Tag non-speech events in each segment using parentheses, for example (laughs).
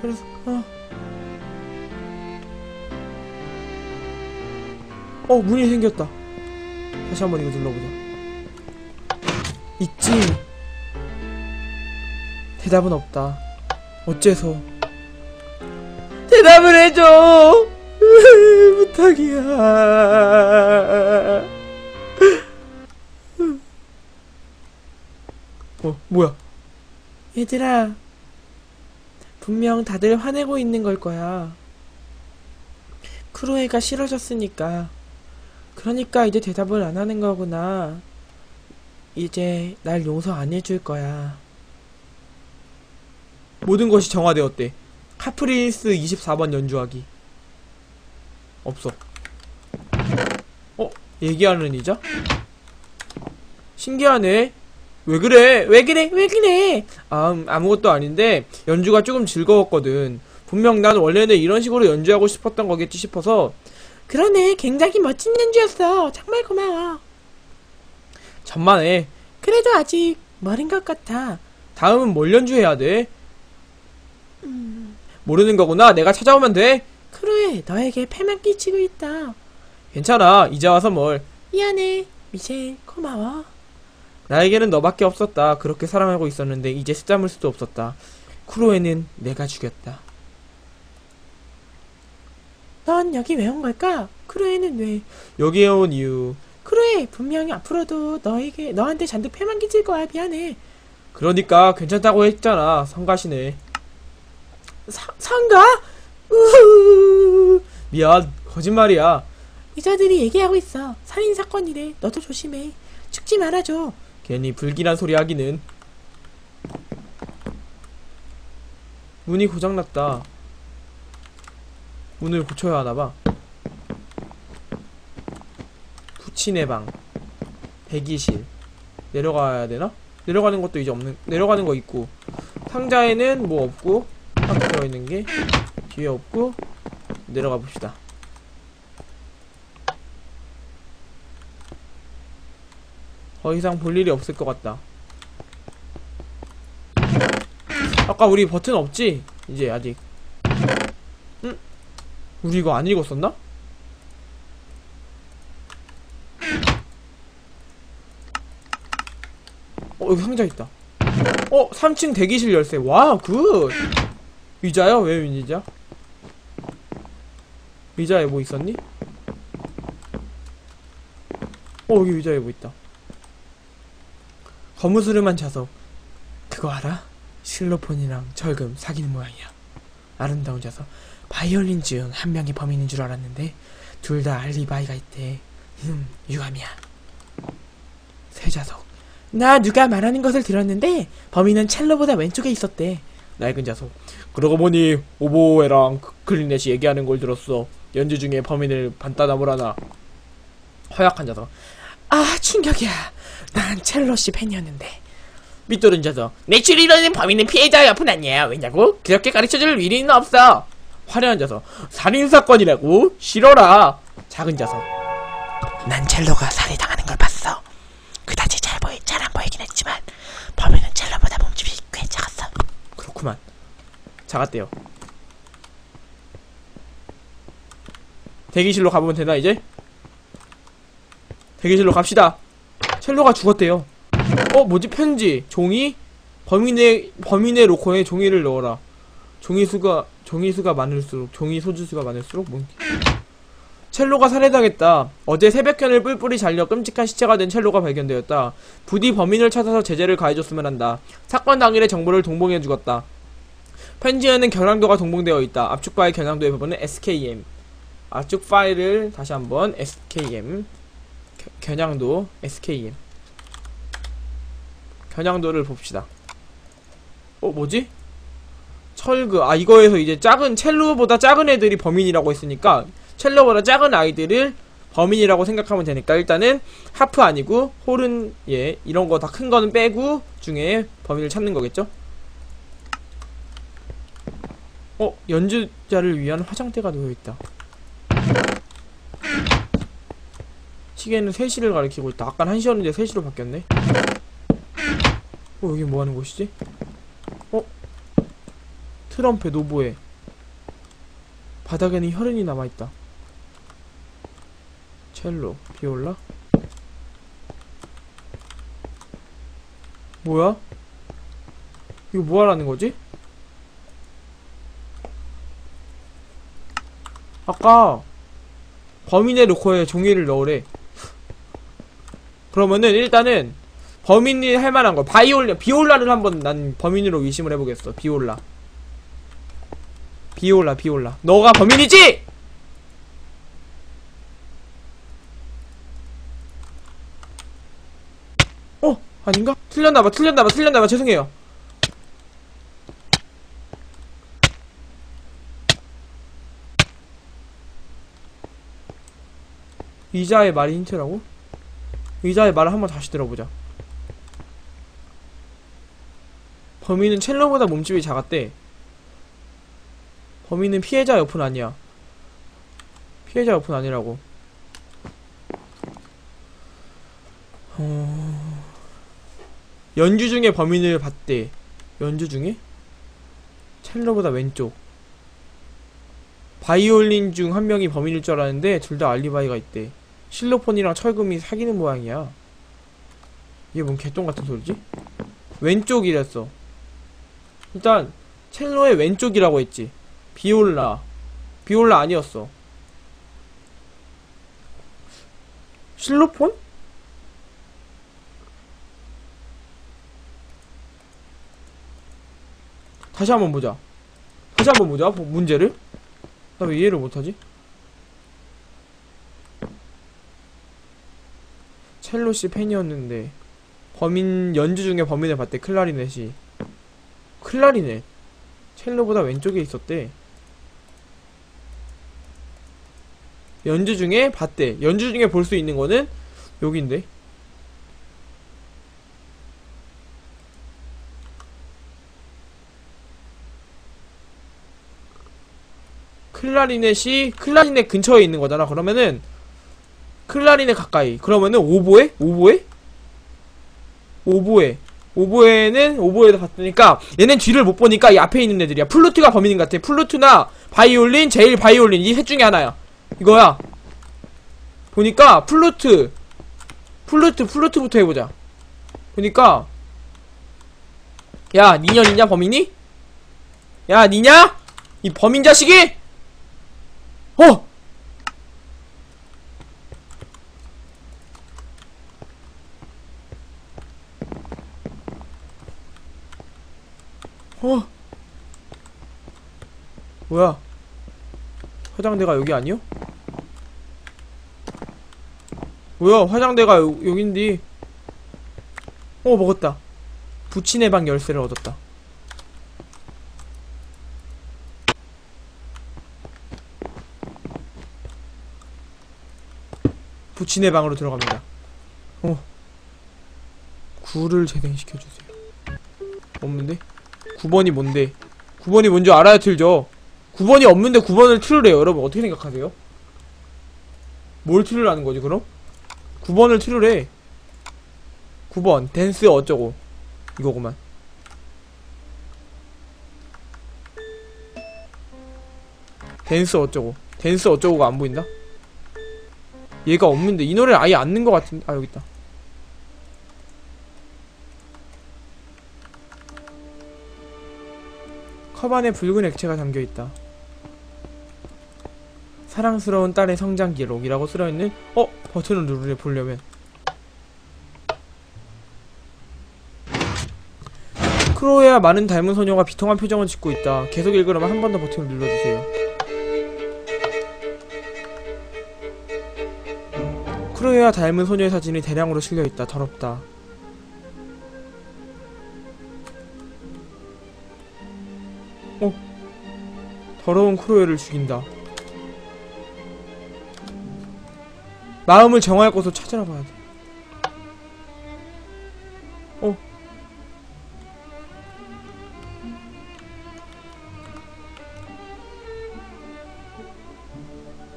그래서 어. 어 문이 생겼다. 다시 한번 이거 눌러보자. 있지. 대답은 없다. 어째서? 대답을 해줘. (laughs) 부탁이야. 어 뭐야? 얘들아, 분명 다들 화내고 있는 걸 거야. 크로에가 싫어졌으니까. 그러니까 이제 대답을 안 하는 거구나. 이제 날 용서 안 해줄 거야. 모든 것이 정화되었대. 카프리스 24번 연주하기. 없어. 어? 얘기하는 이자? 신기하네. 왜 그래? 왜 그래? 왜 그래? 아, 음, 아무것도 아닌데 연주가 조금 즐거웠거든. 분명 난 원래는 이런 식으로 연주하고 싶었던 거겠지 싶어서 그러네. 굉장히 멋진 연주였어. 정말 고마워. 천만에. 그래도 아직 멀은 것 같아. 다음은 뭘 연주해야 돼? 모르는 거구나. 내가 찾아오면 돼. 크루에 너에게 패만 끼치고 있다. 괜찮아. 이제 와서 뭘. 미안해. 미셸 고마워. 나에게는 너밖에 없었다. 그렇게 사랑하고 있었는데 이제 쓰담을 수도 없었다. 크로에는 내가 죽였다. 넌 여기 왜 온 걸까? 크로에는 왜? 여기에 온 이유. 크로에 분명히 앞으로도 너에게 너한테 잔뜩 패만 끼칠 거야. 미안해. 그러니까 괜찮다고 했잖아. 성가시네. 사, 상가? 우후. 미안. 거짓말이야. 이자들이 얘기하고 있어. 살인 사건이래. 너도 조심해. 죽지 말아줘. 괜히 불길한 소리 하기는. 문이 고장났다. 문을 고쳐야 하나봐. 부친의 방. 대기실. 내려가야 되나? 내려가는 것도 이제 없는, 내려가는 거 있고. 상자에는 뭐 없고, 딱 들어있는 게 뒤에 없고, 내려가 봅시다. 더 이상 볼 일이 없을 것 같다. 아까 우리 버튼 없지? 이제 아직. 응? 우리 이거 안 읽었었나? 어, 여기 상자 있다. 어, 3층 대기실 열쇠. 와, 굿! 의자요? 왜 의자? 의자에 뭐 있었니? 어, 여기 의자에 뭐 있다. 거무스름한 자석. 그거 알아? 실로폰이랑 절금 사귀는 모양이야. 아름다운 자석. 바이올린 중 한 명이 범인인 줄 알았는데 둘 다 알리바이가 있대. 음, 유감이야. 새 자석. 나 누가 말하는 것을 들었는데 범인은 첼로보다 왼쪽에 있었대. 낡은 자석. 그러고 보니 오보에랑 클리넷이 얘기하는 걸 들었어. 연주 중에 범인을 반따나무라나. 허약한 자석. 아 충격이야. 난 첼로 씨 팬이었는데. 삐뚤은 자석. 내 추리로는 범인은 피해자 옆은 아니야. 왜냐고? 그렇게 가르쳐줄 위리는 없어. 화려한 자석. 살인사건이라고? 싫어라. 작은 자석. 난 첼로가 살해당하는 걸 봤어. 그다지 잘 보이, 잘 안 보이긴 했지만 범인은 첼로보다 몸집이 꽤 작았어. 그렇구만. 작았대요. 대기실로 가보면 되나 이제? 대기실로 갑시다. 첼로가 죽었대요. 어 뭐지 편지 종이 범인의 범인의 로커에 종이를 넣어라. 종이 수가 종이 수가 많을수록 종이 소주 수가 많을수록 뭔 첼로가 살해당했다. 어제 새벽현을 뿔뿔이 잘려 끔찍한 시체가 된 첼로가 발견되었다. 부디 범인을 찾아서 제재를 가해줬으면 한다. 사건 당일의 정보를 동봉해 주었다. 편지에는 경향도가 동봉되어 있다. 압축 파일 경향도의 부분은 SKM. 압축 파일을 다시 한번 SKM. 겨- 겨냥도 SKM. 겨냥도를 봅시다. 어, 뭐지? 철그. 아, 이거에서 이제 작은, 첼로보다 작은 애들이 범인이라고 했으니까, 첼로보다 작은 아이들을 범인이라고 생각하면 되니까, 일단은, 하프 아니고, 홀은, 예, 이런 거 다 큰 거는 빼고, 중에 범인을 찾는 거겠죠? 어, 연주자를 위한 화장대가 놓여있다. 시계는 3시를 가리키고 있다. 아까 1시였는데 3시로 바뀌었네. 어, 여기 뭐 하는 곳이지? 어? 트럼펫 오보에 바닥에는 혈흔이 남아있다 첼로 비올라 뭐야? 이거 뭐하라는 거지? 아까 범인의 로커에 종이를 넣으래 그러면은 일단은 범인이 할 만한 거 바이올라 비올라를 한번 난 범인으로 의심을 해보겠어 비올라 비올라 비올라 너가 범인이지! 어? 아닌가? 틀렸나봐 틀렸나봐 틀렸나봐 죄송해요 의자의 말이 힌트라고? 의자의 말을 한번 다시 들어보자. 범인은 첼로보다 몸집이 작았대. 범인은 피해자 옆은 아니야. 피해자 옆은 아니라고. 어... 연주 중에 범인을 봤대. 연주 중에? 첼로보다 왼쪽. 바이올린 중 한 명이 범인일 줄 알았는데 둘 다 알리바이가 있대 실로폰이랑 철금이 사귀는 모양이야. 이게 뭔 개똥 같은 소리지? 왼쪽이랬어. 일단 첼로의 왼쪽이라고 했지. 비올라. 비올라 아니었어. 실로폰? 다시 한번 보자. 다시 한번 보자 보- 문제를. 나 왜 이해를 못하지? 첼로씨 팬이었는데 범인 연주 중에 범인을 봤대 클라리넷이. 클라리넷? 첼로보다 왼쪽에 있었대. 연주 중에 봤대. 연주 중에 볼 수 있는 거는 여기인데. 클라리넷이 클라리넷 근처에 있는 거잖아. 그러면은 클라리넷 가까이 그러면은 오보에? 오보에? 오보에 오보에는 오보에도 봤으니까 얘는 뒤를 못 보니까 이 앞에 있는 애들이야 플루트가 범인인 것 같아 플루트나 바이올린 제일 바이올린 이 셋 중에 하나야 이거야 보니까 플루트 플루트 플루트부터 해보자 보니까 야 니년 있냐 범인이? 야 니냐? 이 범인 자식이? 어! 어? 뭐야? 화장대가 여기 아니요? 뭐야? 화장대가 요, 여긴디. 어, 먹었다. 부친의 방 열쇠를 얻었다. 부친의 방으로 들어갑니다. 어. 굴을 재생시켜주세요. 없는데? 9번이 뭔데? 9번이 뭔지 알아야 틀죠. 9번이 없는데 9번을 틀으래요. 여러분 어떻게 생각하세요? 뭘 틀으라는 거지 그럼? 9번을 틀으래. 9번 댄스 어쩌고 이거구만. 댄스 어쩌고 댄스 어쩌고가 안 보인다? 얘가 없는데 이 노래를 아예 안 넣은 것 같은데 아 여기 있다. 컵 안에 붉은 액체가 담겨있다. 사랑스러운 딸의 성장 기록이라고 쓰여있는 어? 버튼을 누르려 보려면 크로에와 많은 닮은 소녀가 비통한 표정을 짓고 있다. 계속 읽으려면 한 번 더 버튼을 눌러주세요. 크로에와 닮은 소녀의 사진이 대량으로 실려있다. 더럽다. 더러운 크로에를 죽인다. 마음을 정할 곳을 찾으러 가야 돼. 어.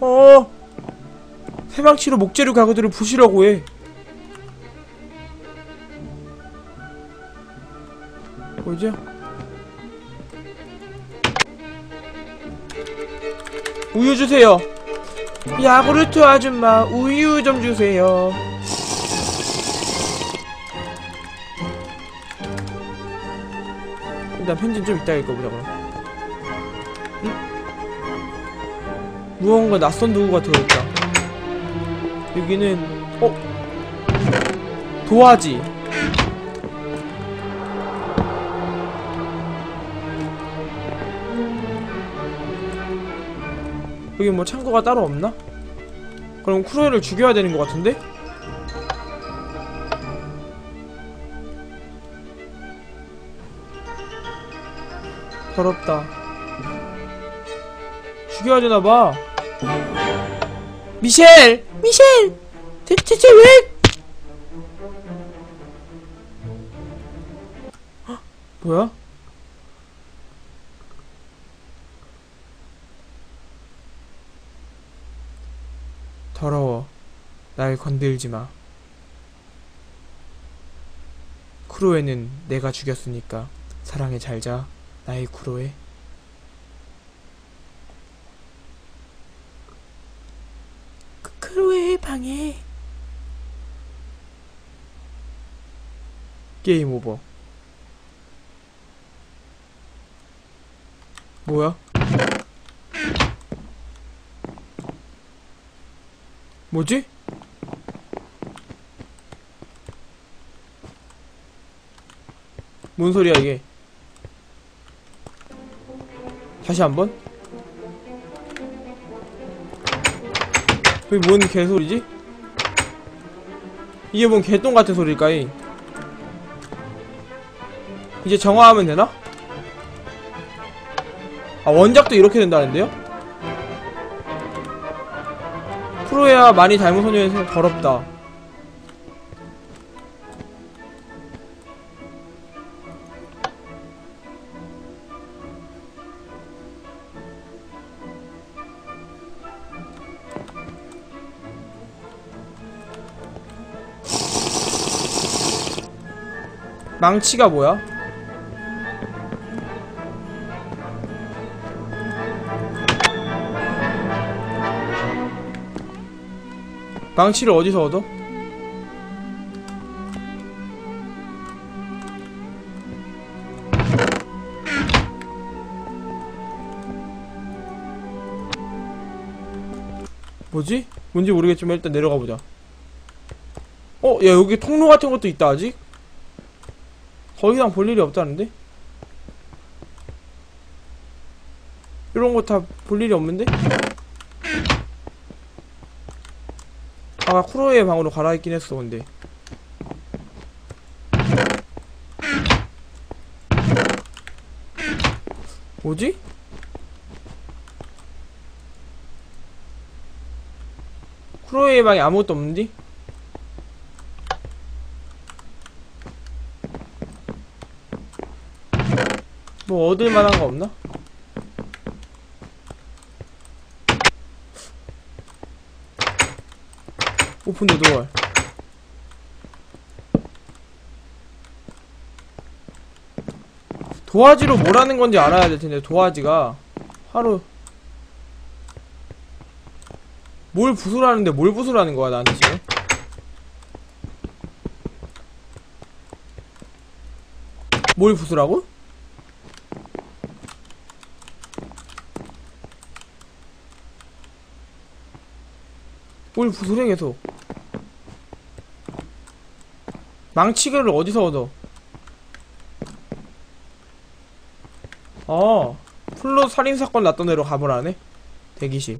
어. 세망치로 목재류 가구들을 부시라고 해. 뭐지? 우유 주세요. 야구르트 아줌마 우유 좀 주세요. 일단 편지 좀 이따 읽어보자 그럼. 응? 무언가 낯선 도구가 들어있다. 여기는 어 도화지. 여기 뭐 창고가 따로 없나? 그럼 쿠로이를 죽여야 되는 것 같은데? 더럽다. 죽여야 되나봐. 미셸! 미셸! 대, 대체 왜? 헉, 뭐야? 더러워. 날 건들지 마. 쿠로에는 내가 죽였으니까 사랑에 잘 자. 나의 쿠로에. 그, 크로에의 방에. 게임 오버. 뭐야? 뭐지? 뭔 소리야 이게? 다시 한번? 이게 뭔 개소리지? 이게 뭔 개똥 같은 소리일까이? 이제 정화하면 되나? 아 원작도 이렇게 된다는데요? 프로야 많이 닮은 소녀에서 더럽다. 망치가 뭐야? 망치를 어디서 얻어? 뭐지? 뭔지 모르겠지만 일단 내려가 보자. 어, 야 여기 통로 같은 것도 있다 아직? 더 이상 볼 일이 없다는데? 이런 거 다 볼 일이 없는데? 아까 쿠로의 방으로 갈아있긴 했어 근데 뭐지? 쿠로의 방에 아무것도 없는디? 뭐 얻을 만한 거 없나? 오픈 더 도어 도화지로 뭘 하는 건지 알아야 될 텐데 도화지가 하루 뭘 부수라는데 뭘 부수라는 거야 나한테 지금 뭘 부수라고? 뭘 부수래 계속 망치개를 어디서 얻어 아 플롯 살인사건 났던 데로 가보라네 대기실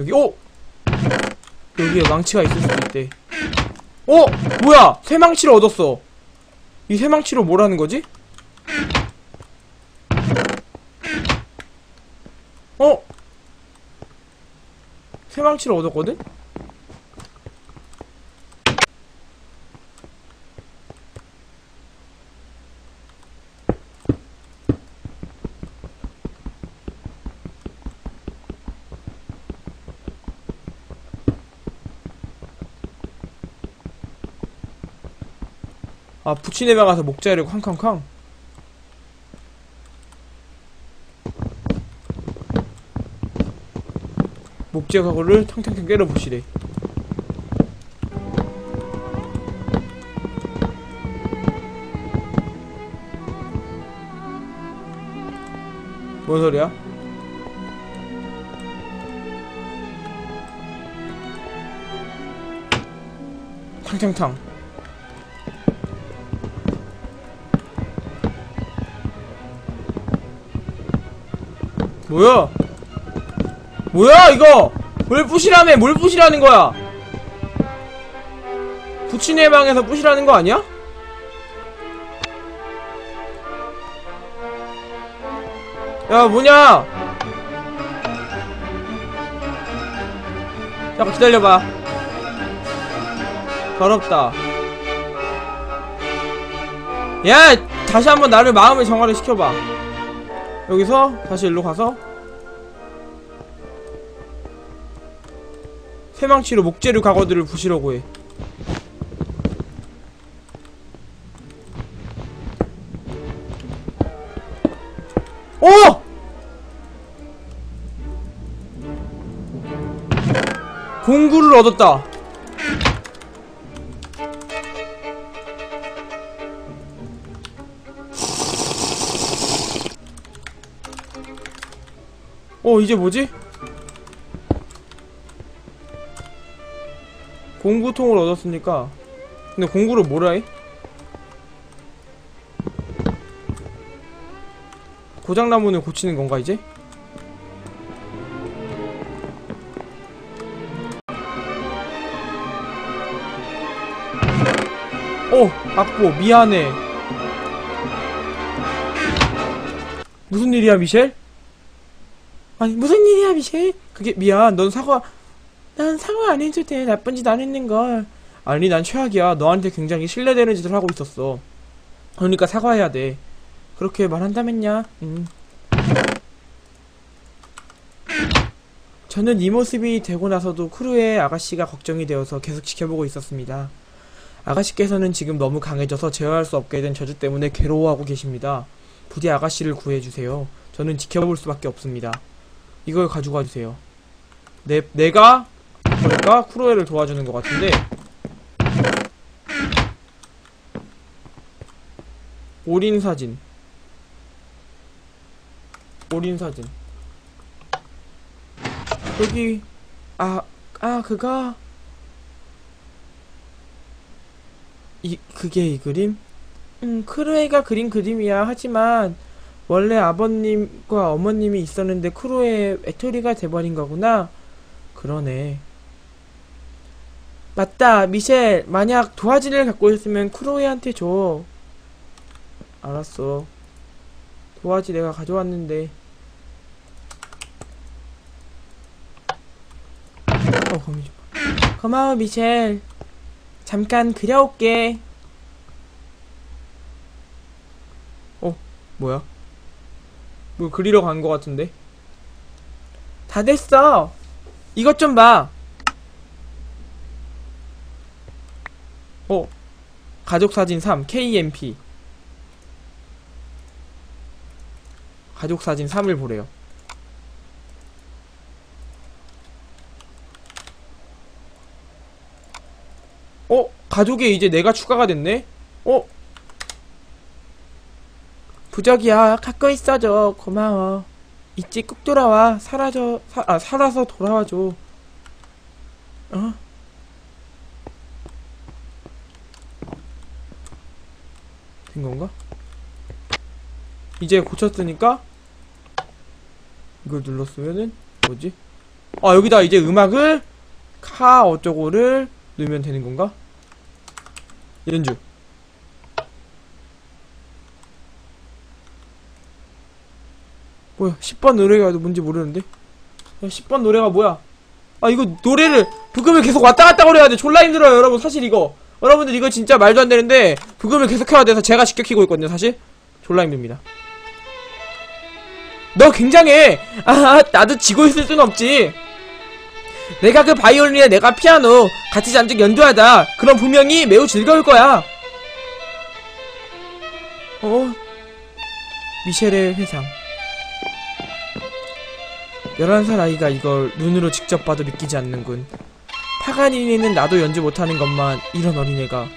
여기 오! 여기에 망치가 있을 수도 있대 어! 뭐야! 쇠망치를 얻었어 이 쇠망치로 뭘 하는 거지? 어? 쇠망치를 얻었거든? 아 부친에방 가서 목자리를 쾅쾅쾅. 둘째 가구를 탕탕탕 때려보시래. 뭔 소리야? 탕탕탕 뭐야? 뭐야 이거? 뭘 부시라며 뭘 부시라는 거야? 부친의 방에서 부시라는 거 아니야? 야 뭐냐? 잠깐 기다려봐 더럽다 야 다시 한번 나를 마음의 정화를 시켜봐 여기서 다시 일로 가서 쇠망치로 목재류 가거들을 부시려고 해 오! 공구를 얻었다. 어, 이제 뭐지? 공구통을 얻었으니까. 근데 공구를 뭐라 해? 고장나무는 고치는 건가, 이제? 어, 악보, 미안해. 무슨 일이야, 미셸? 아니, 무슨 일이야, 미셸? 그게, 미안, 넌 사과, 난 사과 안 해줄 때 나쁜 짓 안 했는걸. 아니, 난 최악이야. 너한테 굉장히 신뢰되는 짓을 하고 있었어. 그러니까 사과해야 돼. 그렇게 말한다면야, 음. 저는 이 모습이 되고 나서도 크루의 아가씨가 걱정이 되어서 계속 지켜보고 있었습니다. 아가씨께서는 지금 너무 강해져서 제어할 수 없게 된 저주 때문에 괴로워하고 계십니다. 부디 아가씨를 구해주세요. 저는 지켜볼 수밖에 없습니다. 이걸 가지고 와주세요. 내, 내가, 그러니까 쿠로에를 도와주는 것 같은데, 올인 사진. 올인 사진. 여기, 아, 아, 그가, 이 그게 이 그림? 음, 크로에가 그린 그림이야. 하지만 원래 아버님과 어머님이 있었는데 크로에 외톨이가 돼버린 거구나. 그러네. 맞다, 미셸. 만약 도화지를 갖고 있으면 크로에한테 줘. 알았어. 도화지 내가 가져왔는데. 어, 거미 좀. 고마워, 미셸. 잠깐 그려올게. 어, 뭐야? 뭐 그리러 간 것 같은데? 다 됐어. 이것 좀 봐. 어, 가족사진 3, KMP. 가족사진 3을 보래요. 어? 가족에 이제 내가 추가가 됐네? 어? 부적이야. 갖고 있어줘. 고마워. 있지 꾹 돌아와. 사라져. 사, 아, 살아서 돌아와줘. 어? 된 건가? 이제 고쳤으니까 이걸 눌렀으면은 뭐지? 아 여기다 이제 음악을 카 어쩌고를 넣으면 되는 건가? 연주 뭐야 10번 노래가 뭔지 모르는데 야 10번 노래가 뭐야 아 이거 노래를 부금을 계속 왔다 갔다 거려야 돼 졸라 힘들어요 여러분 사실 이거 여러분들 이거 진짜 말도 안 되는데 부금을 계속 켜야 돼서 제가 직접 키고 있거든요 사실. 졸라 힘듭니다. 너 굉장해! 아 나도 지고 있을 순 없지. 내가 그 바이올린에 내가 피아노 같이 잔뜩 연주하다. 그럼 분명히 매우 즐거울 거야. 어? 미셸의 회상. 11살 아이가 이걸 눈으로 직접 봐도 믿기지 않는군. 파가니니는 나도 연주 못하는 것만 이런 어린애가